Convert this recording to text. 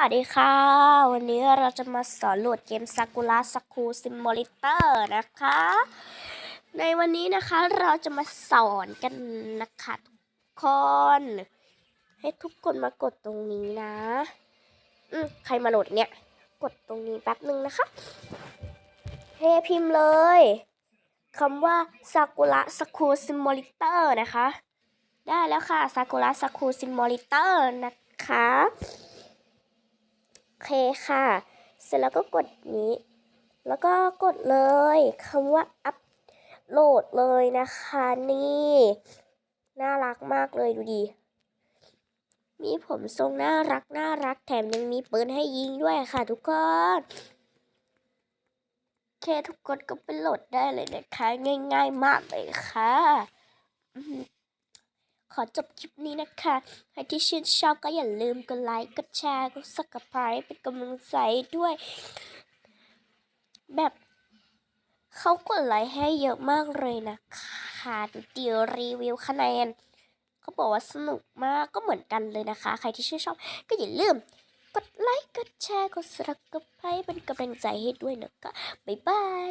วัสดีค่ะ วันนี้เราจะมาสอนโหลดเกม Sakura Saku Simulator นะคะ ในวันนี้นะคะเราจะมาสอนกันนะคะทุกคน ให้ทุกคนมากดตรงนี้นะ อืมใครมาโหลดเนี่ย กดตรงนี้แป๊บหนึ่งนะคะ เฮ้พิมพ์เลยคำว่า Sakura Saku Simulator นะคะ ได้แล้วค่ะ Sakura Saku Simulator นะคะ เคค่ะ เสร็จแล้วก็กดนี้ แล้วก็กดเลยคำว่าอัพโหลดเลยนะคะนี่ น่ารักมากเลยดูดี มีผมทรงน่ารักน่ารักแถมยังมีปืนให้ยิงด้วยค่ะทุกคนโอเคทุกคนก็ไปโหลดได้เลยนะคะ ง่าย ๆ มากเลยค่ะ ขอจบคลิปนี้นะคะ ใครที่ชื่นชอบก็อย่าลืมกดไลค์ กดแชร์ กดสักกระพายเป็นกำลังใจด้วย แบบเขากดไลค์ให้เยอะมากเลยนะคะดูดีรีวิวคะแนนเขาบอกว่าสนุกมากก็เหมือนกันเลยนะคะ ใครที่ชื่นชอบก็อย่าลืมกดไลค์ กดแชร์ กดสักกระพายเป็นกำลังใจให้ด้วยนะคะบ๊ายบาย